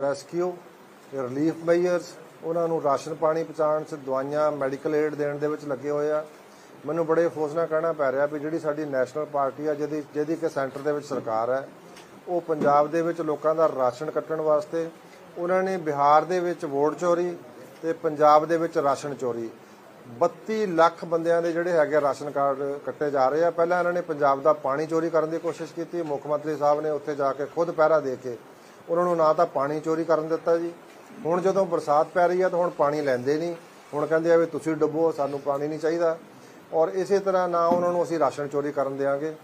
Rescue relief measures ਉਹਨਾਂ ਨੂੰ ration ਪਾਣੀ ਪਹੁੰਚਾਉਣ 'ਚ ਦਵਾਈਆਂ ਮੈਡੀਕਲ ਏਡ ਦੇਣ ਦੇ ਵਿੱਚ ਲੱਗੇ ਹੋਏ ਆ। ਮੈਨੂੰ ਬੜੇ ਅਫਸੋਸ ਨਾਲ ਕਹਿਣਾ ਪੈ ਰਿਹਾ ਵੀ ਜਿਹੜੀ ਸਾਡੀ ਨੈਸ਼ਨਲ ਪਾਰਟੀ ਆ, ਜਿਹਦੀ ਜਿਹਦੀ ਕਿ ਸੈਂਟਰ ਦੇ ਵਿੱਚ ਸਰਕਾਰ ਹੈ ਉਹ ਪੰਜਾਬ ਦੇ ਵਿੱਚ ਲੋਕਾਂ ਦਾ ਰਾਸ਼ਨ ਕੱਟਣ ਵਾਸਤੇ, ਉਹਨਾਂ ਨੇ ਬਿਹਾਰ ਦੇ ਵਿੱਚ ਵੋਟ ਚੋਰੀ ਤੇ ਪੰਜਾਬ ਦੇ ਵਿੱਚ ਰਾਸ਼ਨ ਚੋਰੀ। 32 ਲੱਖ ਬੰਦਿਆਂ ਦੇ ਜਿਹੜੇ ਹੈਗੇ ਰਾਸ਼ਨ ਕਾਰਡ ਕੱਟੇ ਜਾ ਰਹੇ ਆ। ਪਹਿਲਾਂ ਇਹਨਾਂ ਨੇ ਪੰਜਾਬ ਦਾ ਪਾਣੀ ਚੋਰੀ ਕਰਨ ਦੀ ਕੋਸ਼ਿਸ਼ ਕੀਤੀ। ਮੁੱਖ ਮੰਤਰੀ ਸਾਹਿਬ ਨੇ ਉੱਥੇ ਜਾ ਕੇ ਖੁਦ ਪਹਿਰਾ ਦੇ ਕੇ ਉਹਨਾਂ ਨੂੰ ਨਾ ਤਾਂ ਪਾਣੀ ਚੋਰੀ ਕਰਨ ਦਿੱਤਾ ਜੀ। ਹੁਣ ਜਦੋਂ ਬਰਸਾਤ ਪੈ ਰਹੀ ਆ ਤਾਂ ਹੁਣ ਪਾਣੀ ਲੈਂਦੇ ਨਹੀਂ। ਹੁਣ ਕਹਿੰਦੇ ਆ ਵੀ ਤੁਸੀਂ ਡੁੱਬੋ, ਸਾਨੂੰ ਪਾਣੀ ਨਹੀਂ ਚਾਹੀਦਾ। ਔਰ ਇਸੇ ਤਰ੍ਹਾਂ ਨਾ ਉਹਨਾਂ ਨੂੰ ਅਸੀਂ ਰਾਸ਼ਨ ਚੋਰੀ ਕਰਨ ਦੇਵਾਂਗੇ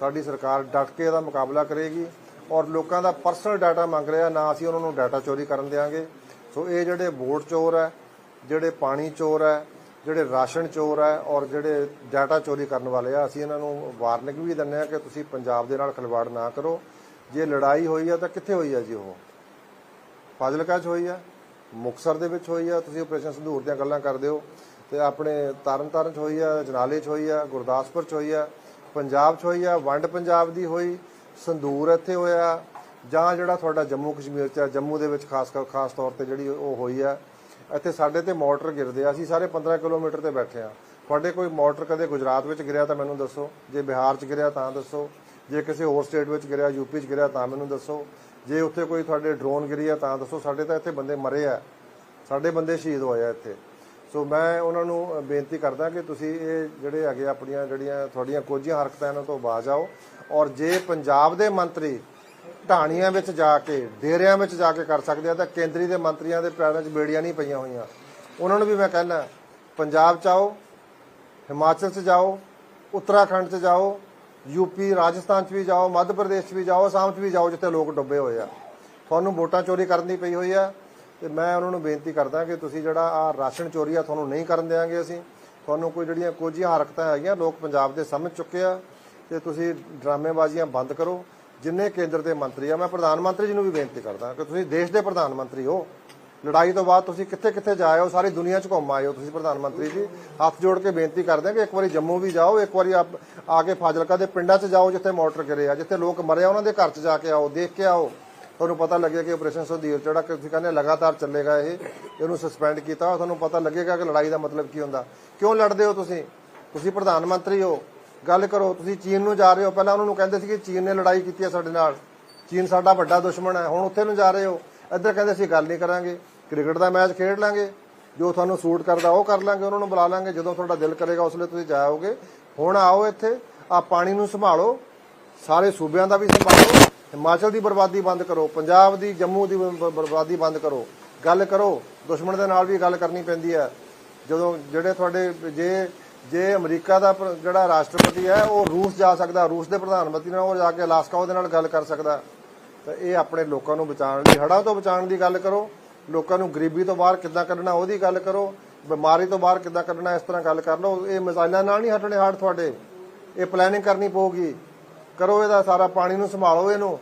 ਸਾਡੀ ਸਰਕਾਰ ਡਟ ਕੇ ਇਹਦਾ ਮੁਕਾਬਲਾ ਕਰੇਗੀ ਔਰ ਲੋਕਾਂ ਦਾ ਪਰਸਨਲ ਡਾਟਾ ਮੰਗ ਰਿਹਾ, ਨਾ ਅਸੀਂ ਉਹਨਾਂ ਨੂੰ ਡਾਟਾ ਚੋਰੀ ਕਰਨ ਦੇਵਾਂਗੇ ਸੋ ਇਹ ਜਿਹੜੇ ਵੋਟ ਚੋਰ ਹੈ ਜਿਹੜੇ ਪਾਣੀ ਚੋਰ ਹੈ ਜਿਹੜੇ ਰਾਸ਼ਨ ਚੋਰ ਹੈ ਔਰ ਜਿਹੜੇ ਡਾਟਾ ਚੋਰੀ ਕਰਨ ਵਾਲੇ ਆ, ਅਸੀਂ ਇਹਨਾਂ ਨੂੰ ਵਾਰਨਿੰਗ ਵੀ ਦਿੰਦੇ ਆ ਕਿ ਤੁਸੀਂ ਪੰਜਾਬ ਦੇ ਨਾਲ ਖਿਲਵਾੜ ਨਾ ਕਰੋ। ਜੇ ਲੜਾਈ ਹੋਈ ਆ ਤਾਂ ਕਿੱਥੇ ਹੋਈ ਆ ਜੀ ਉਹ? ਫਾਜ਼ਿਲਕਾ 'ਚ ਹੋਈ ਆ? ਮੁਕਸਰ ਦੇ ਵਿੱਚ ਹੋਈ ਆ? ਤੁਸੀਂ ਆਪਰੇਸ਼ਨ ਸੰਧੂਰ ਦੀਆਂ ਗੱਲਾਂ ਕਰਦੇ ਹੋ। ਤੇ ਆਪਣੇ ਤਰਨਤਾਰਨ 'ਚ ਹੋਈ ਆ, ਜਨਾਲੇ 'ਚ ਹੋਈ ਆ, ਗੁਰਦਾਸਪੁਰ 'ਚ ਹੋਈ ਆ, ਪੰਜਾਬ 'ਚ ਹੋਈ ਆ, ਵੰਡ ਪੰਜਾਬ ਦੀ ਹੋਈ, ਸੰਧੂਰ ਇੱਥੇ ਹੋਇਆ, ਜਾਂ ਜਿਹੜਾ ਤੁਹਾਡਾ ਜੰਮੂ ਕਸ਼ਮੀਰ 'ਚ ਆ, ਜੰਮੂ ਦੇ ਵਿੱਚ ਖਾਸ ਕਰ, ਖਾਸ ਤੌਰ ਤੇ ਜਿਹੜੀ ਉਹ ਹੋਈ ਆ, ਇੱਥੇ ਸਾਡੇ ਤੇ ਮੋਟਰ ਗਿਰਦੇ ਆ। ਅਸੀਂ ਸਾਰੇ 15 ਕਿਲੋਮੀਟਰ ਤੇ ਬੈਠੇ ਆ। ਤੁਹਾਡੇ ਕੋਈ ਮੋਟਰ ਕਦੇ ਗੁਜਰਾਤ ਵਿੱਚ ਗਿਰਿਆ ਤਾਂ ਮੈਨੂੰ ਦੱਸੋ। ਜੇ ਬਿਹਾਰ 'ਚ ਗਿਰਿਆ ਤਾਂ ਦੱਸੋ। ਜੇ ਕਿਸੇ ਹੋਰ ਸਟੇਟ ਵਿੱਚ ਗਿਰਿਆ, ਯੂਪੀ 'ਚ ਗਿਰਿਆ, ਤਾਂ ਮੈਨੂੰ ਦੱਸੋ। ਜੇ ਉੱਥੇ ਕੋਈ ਤੁਹਾਡੇ ਡਰੋਨ ਗਿਰੀ ਆ, ਤਾਂ ਦੱਸੋ। ਸਾਡੇ ਤਾਂ ਇੱਥੇ ਬੰਦੇ ਮਰੇ ਆ। ਸਾਡੇ ਬੰਦੇ ਸ਼ਹੀਦ ਹੋਏ ਆ ਇੱਥੇ। ਸੋ ਮੈਂ ਉਹਨਾਂ ਨੂੰ ਬੇਨਤੀ ਕਰਦਾ ਕਿ ਤੁਸੀਂ ਇਹ ਜਿਹੜੇ ਹੈਗੇ ਆਪਣੀਆਂ ਜਿਹੜੀਆਂ ਤੁਹਾਡੀਆਂ ਕੋਝੀਆਂ ਹਰਕਤਾਂ ਇਹਨਾਂ ਤੋਂ ਬਾਜ਼ ਆਓ। ਔਰ ਜੇ ਪੰਜਾਬ ਦੇ ਮੰਤਰੀ ਢਾਣੀਆਂ ਵਿੱਚ ਜਾ ਕੇ, ਡੇਰਿਆਂ ਵਿੱਚ ਜਾ ਕੇ ਕਰ ਸਕਦੇ ਆ, ਤਾਂ ਕੇਂਦਰੀ ਦੇ ਮੰਤਰੀਆਂ ਦੇ ਪੈਰਾਂ 'ਚ ਬੇੜੀਆਂ ਨਹੀਂ ਪਈਆਂ ਹੋਈਆਂ। ਉਹਨਾਂ ਨੂੰ ਵੀ ਮੈਂ ਕਹਿੰਦਾ, ਪੰਜਾਬ 'ਚ ਆਓ, ਹਿਮਾਚਲ 'ਚ ਜਾਓ, ਉੱਤਰਾਖੰਡ 'ਚ ਜਾਓ ਯੂਪੀ, ਰਾਜਸਥਾਨ 'ਚ ਵੀ ਜਾਓ, ਮੱਧ ਪ੍ਰਦੇਸ਼ 'ਚ ਵੀ ਜਾਓ, ਅਸਾਮ 'ਚ ਵੀ ਜਾਓ, ਜਿੱਥੇ ਲੋਕ ਡੁੱਬੇ ਹੋਏ ਆ। ਤੁਹਾਨੂੰ ਵੋਟਾਂ ਚੋਰੀ ਕਰਨ ਦੀ ਪਈ ਹੋਈ ਆ ਤੇ ਮੈਂ ਉਹਨਾਂ ਨੂੰ ਬੇਨਤੀ ਕਰਦਾ ਕਿ ਤੁਸੀਂ ਜਿਹੜਾ ਆ ਰਾਸ਼ਨ ਚੋਰੀ ਆ, ਤੁਹਾਨੂੰ ਨਹੀਂ ਕਰਨ ਦੇਵਾਂਗੇ ਅਸੀਂ। ਤੁਹਾਨੂੰ ਕੋਈ ਜਿਹੜੀਆਂ ਕੋਝੀਆਂ ਹਰਕਤਾਂ ਹੈਗੀਆਂ, ਲੋਕ ਪੰਜਾਬ ਦੇ ਸਮਝ ਚੁੱਕੇ ਆ ਤੇ ਤੁਸੀਂ ਡਰਾਮੇਬਾਜ਼ੀਆਂ ਬੰਦ ਕਰੋ। ਜਿੰਨੇ ਕੇਂਦਰ ਦੇ ਮੰਤਰੀ ਆ, ਮੈਂ ਪ੍ਰਧਾਨ ਮੰਤਰੀ ਜੀ ਨੂੰ ਵੀ ਬੇਨਤੀ ਕਰਦਾ ਕਿ ਤੁਸੀਂ ਦੇਸ਼ ਦੇ ਪ੍ਰਧਾਨ ਮੰਤਰੀ ਹੋ। ਲੜਾਈ ਤੋਂ ਬਾਅਦ ਤੁਸੀਂ ਕਿੱਥੇ ਕਿੱਥੇ ਜਾਏ ਹੋ? ਸਾਰੀ ਦੁਨੀਆ 'ਚ ਘੁੰਮ ਆਏ ਹੋ ਤੁਸੀਂ, ਪ੍ਰਧਾਨ ਮੰਤਰੀ ਜੀ। ਹੱਥ ਜੋੜ ਕੇ ਬੇਨਤੀ ਕਰਦੇ ਹਾਂ ਕਿ ਇੱਕ ਵਾਰੀ ਜੰਮੂ ਵੀ ਜਾਓ, ਇੱਕ ਵਾਰੀ ਆਪ- ਆ ਕੇ ਫਾਜ਼ਿਲਕਾ ਦੇ ਪਿੰਡਾਂ 'ਚ ਜਾਓ ਜਿੱਥੇ ਮੋਟਰ ਗਿਰੇ ਆ, ਜਿੱਥੇ ਲੋਕ ਮਰੇ ਆ, ਉਹਨਾਂ ਦੇ ਘਰ 'ਚ ਜਾ ਕੇ ਆਓ, ਦੇਖ ਕੇ ਆਓ। ਤੁਹਾਨੂੰ ਪਤਾ ਲੱਗਿਆ ਕਿ ਆਪਰੇਸ਼ਨ ਸੁਧੀਰ ਜਿਹੜਾ ਕਿ ਤੁਸੀਂ ਕਹਿੰਦੇ ਲਗਾਤਾਰ ਚੱਲੇਗਾ ਇਹ, ਇਹਨੂੰ ਸਸਪੈਂਡ ਕੀਤਾ ਤੁਹਾਨੂੰ ਪਤਾ ਲੱਗੇਗਾ ਕਿ ਲੜਾਈ ਦਾ ਮਤਲਬ ਕੀ ਹੁੰਦਾ। ਕਿਉਂ ਲੜਦੇ ਹੋ ਤੁਸੀਂ? ਤੁਸੀਂ ਪ੍ਰਧਾਨ ਮੰਤਰੀ ਹੋ। ਗੱਲ ਕਰੋ, ਤੁਸੀਂ ਚੀਨ ਨੂੰ ਜਾ ਰਹੇ ਹੋ। ਪਹਿਲਾਂ ਉਹਨਾਂ ਨੂੰ ਕਹਿੰਦੇ ਸੀ ਕਿ ਚੀਨ ਨੇ ਲੜਾਈ ਕੀਤੀ ਹੈ ਸਾਡੇ ਨਾਲ। ਚੀਨ ਸਾਡਾ ਵੱਡਾ ਦੁਸ਼ਮਣ ਹੈ। ਹੁਣ ਉੱਥੇ ਨੂੰ ਜਾ ਰਹੇ ਹੋ। ਇੱਧਰ ਕਹਿੰਦੇ ਅਸੀਂ ਗੱਲ ਨਹੀਂ ਕਰਾਂਗੇ। ਕ੍ਰਿਕਟ ਦਾ ਮੈਚ ਖੇਡ ਲਾਂਗੇ, ਜੋ ਤੁਹਾਨੂੰ ਸੂਟ ਕਰਦਾ ਉਹ ਕਰ ਲਾਂਗੇ, ਉਹਨਾਂ ਨੂੰ ਬੁਲਾ ਲਾਂਗੇ, ਜਦੋਂ ਤੁਹਾਡਾ ਦਿਲ ਕਰੇਗਾ ਉਸ ਵੇਲੇ ਤੁਸੀਂ ਜਾਓਗੇ। ਹੁਣ ਆਓ ਇੱਥੇ ਆ ਪਾਣੀ ਨੂੰ ਸੰਭਾਲੋ, ਸਾਰੇ ਸੂਬਿਆਂ ਦਾ ਵੀ ਸੰਭਾਲੋ, ਹਿਮਾਚਲ ਦੀ ਬਰਬਾਦੀ ਬੰਦ ਕਰੋ, ਪੰਜਾਬ ਦੀ, ਜੰਮੂ ਦੀ ਬ- ਬਰਬਾਦੀ ਬੰਦ ਕਰੋ। ਗੱਲ ਕਰੋ, ਦੁਸ਼ਮਣ ਦੇ ਨਾਲ ਵੀ ਗੱਲ ਕਰਨੀ ਪੈਂਦੀ ਹੈ। ਜਦੋਂ ਜਿਹੜੇ ਤੁਹਾਡੇ, ਜੇ ਜੇ ਅਮਰੀਕਾ ਦਾ ਪ੍ਰ- ਜਿਹੜਾ ਰਾਸ਼ਟਰਪਤੀ ਹੈ, ਉਹ ਰੂਸ ਜਾ ਸਕਦਾ, ਰੂਸ ਦੇ ਪ੍ਰਧਾਨ ਮੰਤਰੀ ਨਾਲ ਉਹ ਜਾ ਕੇ ਅਲਾਸਕਾ ਉਹਦੇ ਨਾਲ ਗੱਲ ਕਰ ਸਕਦਾ। ਤਾਂ ਇਹ ਆਪਣੇ ਲੋਕਾਂ ਨੂੰ ਬਚਾਉਣ ਦੀ ਹੜ੍ਹਾਂ ਤੋਂ ਬਚਾਉਣ ਦੀ ਗੱਲ ਕਰੋ। ਲੋਕਾਂ ਨੂੰ ਗਰੀਬੀ ਤੋਂ ਬਾਹਰ ਕਿੱਦਾਂ ਕੱਢਣਾ, ਉਹਦੀ ਗੱਲ ਕਰੋ, ਬਿਮਾਰੀ ਤੋਂ ਬਾਹਰ ਕਿੱਦਾਂ ਕੱਢਣਾ, ਇਸ ਤਰ੍ਹਾਂ ਗੱਲ ਕਰ ਲਓ। ਇਹ ਮਿਜ਼ਾਈਲਾਂ ਨਾਲ ਨਹੀਂ ਹਟਣੇ ਹੜ ਤੁਹਾਡੇ। ਇਹ ਪਲੈਨਿੰਗ ਕਰਨੀ ਪਊਗੀ। ਕਰੋ ਇਹਦਾ ਸਾਰਾ, ਪਾਣੀ ਨੂੰ ਸੰਭਾਲੋ ਇਹਨੂੰ।